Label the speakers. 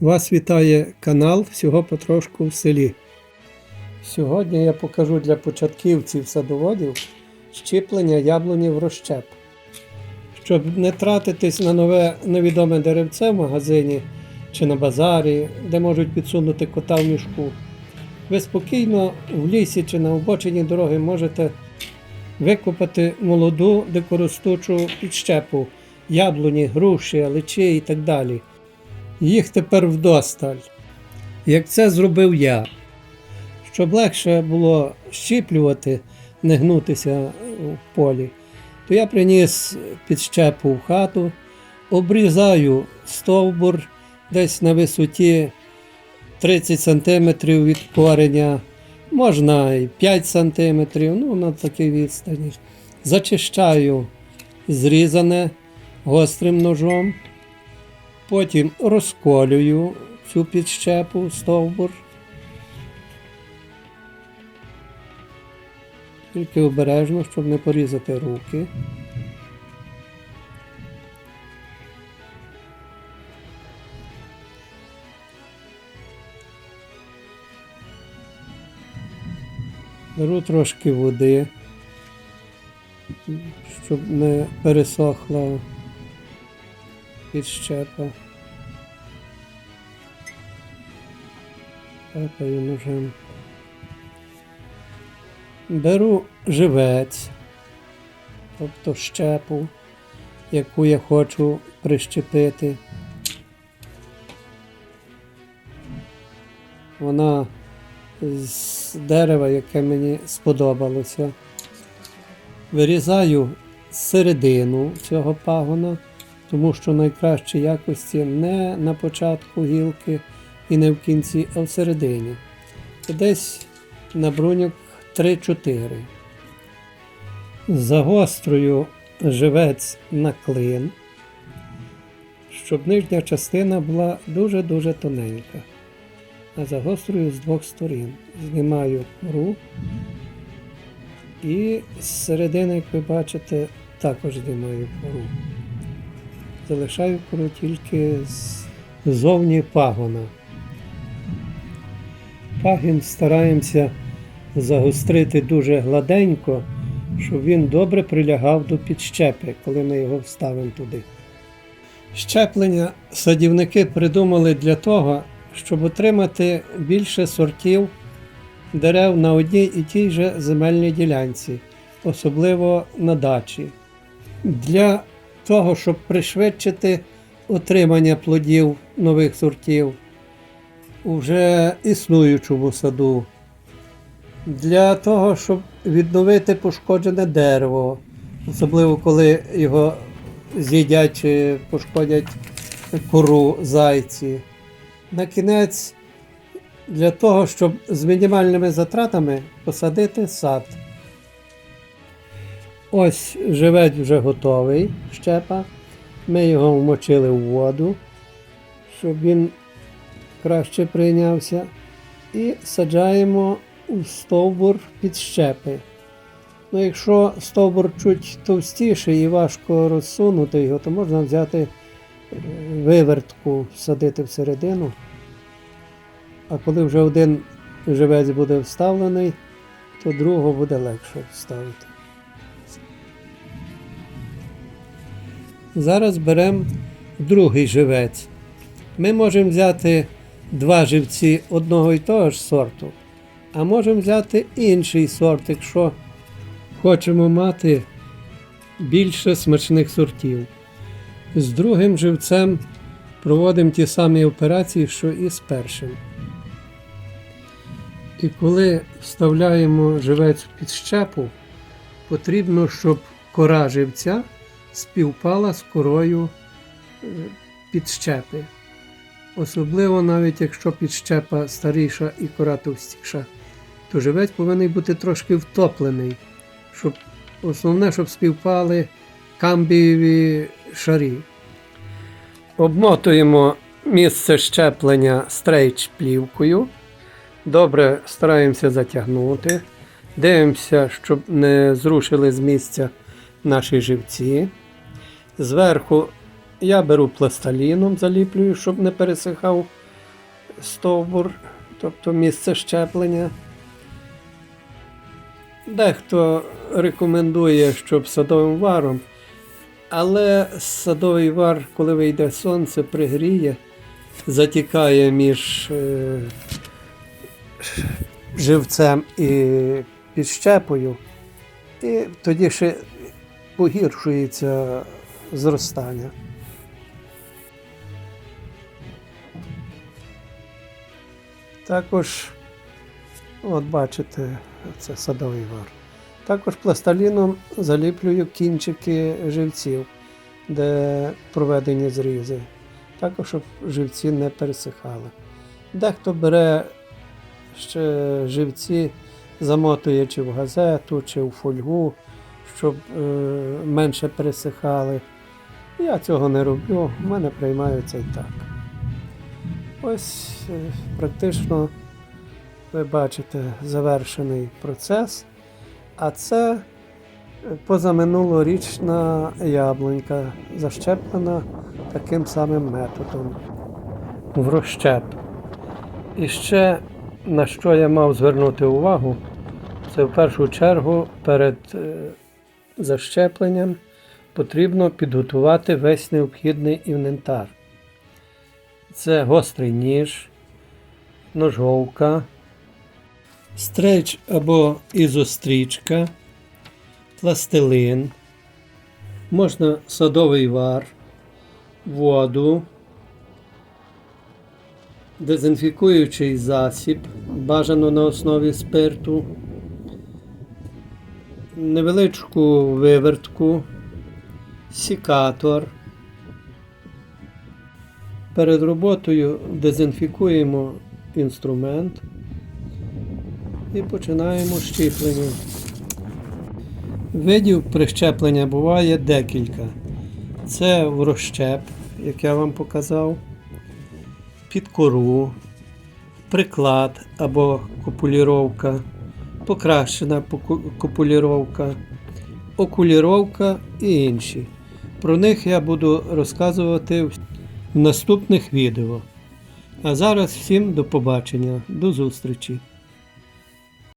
Speaker 1: Вас вітає канал Всього потрошку в селі. Сьогодні я покажу для початківців садоводів щіплення яблуні в розщеп. Щоб не тратитись на нове невідоме деревце в магазині чи на базарі, де можуть підсунути кота в мішку, ви спокійно в лісі чи на обочині дороги можете викопати молоду дикоростучу підщепу, яблуні, груші, аличі і так далі. Їх тепер вдосталь. Як це зробив я. Щоб легше було щіплювати, не гнутися в полі, то я приніс підщепу в хату, обрізаю стовбур десь на висоті 30 см від кореня, можна і 5 см, ну на такій відстані. Зачищаю зрізане гострим ножом. Потім розколюю цю підщепу стовбур. Тільки обережно, щоб не порізати руки. Беру трошки води, щоб не пересохла підщепа. Капаю ножем. Беру живець, тобто щепу, яку я хочу прищепити. Вона з дерева, яке мені сподобалося. Вирізаю середину цього пагона, тому що найкращі якості не на початку гілки і не в кінці, а всередині. Десь на бруньок 3-4. Загострюю живець на клин, щоб нижня частина була дуже-дуже тоненька. А загострюю з двох сторін. Знімаю кору і з середини, як ви бачите, також знімаю кору. Залишаю кору тільки ззовні пагона. Пагін стараємося загострити дуже гладенько, щоб він добре прилягав до підщепи, коли ми його вставимо туди. Щеплення садівники придумали для того, щоб отримати більше сортів дерев на одній і тій же земельній ділянці, особливо на дачі. Для того, щоб пришвидшити отримання плодів нових сортів у вже існуючому саду, для того, щоб відновити пошкоджене дерево, особливо коли його з'їдять чи пошкодять кору зайці. На кінець, для того, щоб з мінімальними затратами посадити сад. Ось живець вже готовий щепа. Ми його вмочили в воду, щоб він краще прийнявся. І саджаємо у стовбур під щепи. Ну, якщо стовбур чуть товстіший і важко розсунути його, то можна взяти е, вивертку, всадити всередину. А коли вже один живець буде вставлений, то другого буде легше вставити. Зараз беремо другий живець. Ми можемо взяти два живці одного і того ж сорту, а можемо взяти інший сорт, якщо хочемо мати більше смачних сортів. З другим живцем проводимо ті самі операції, що і з першим. І коли вставляємо живець під щепу, потрібно, щоб кора живця співпала з корою е, підщепи. Особливо навіть якщо підщепа старіша і кора товстіша, то живець повинен бути трошки втоплений, щоб основне, щоб співпали камбієві шарі. Обмотуємо місце щеплення стрейч плівкою. Добре стараємося затягнути. Дивимося, щоб не зрушили з місця наші живці. Зверху я беру пластиліном, заліплюю, щоб не пересихав стовбур, тобто місце щеплення. Дехто рекомендує, щоб садовим варом, але садовий вар, коли вийде сонце, пригріє, затікає між е, живцем і підщепою, і тоді ще погіршується зростання. Також, от бачите, це садовий вар. Також пластиліном заліплюю кінчики живців, де проведені зрізи. Також, щоб живці не пересихали. Дехто бере ще живці, замотує чи в газету, чи в фольгу, щоб е, менше пересихали. Я цього не роблю, в мене приймаються і так. Ось е, практично ви бачите завершений процес. А це е, позаминулорічна яблунька, защеплена таким самим методом в розщеп. І ще на що я мав звернути увагу, це в першу чергу перед е, защепленням потрібно підготувати весь необхідний інвентар. Це гострий ніж, ножовка, стрейч або ізострічка, пластилин, можна садовий вар, воду, дезінфікуючий засіб, бажано на основі спирту, невеличку вивертку, сікатор. Перед роботою дезінфікуємо інструмент і починаємо щіплення. Видів прищеплення буває декілька. Це в розщеп, як я вам показав, під кору, приклад або копуліровка, покращена купуліровка, окуліровка і інші. Про них я буду розказувати в наступних відео. А зараз всім до побачення, до зустрічі!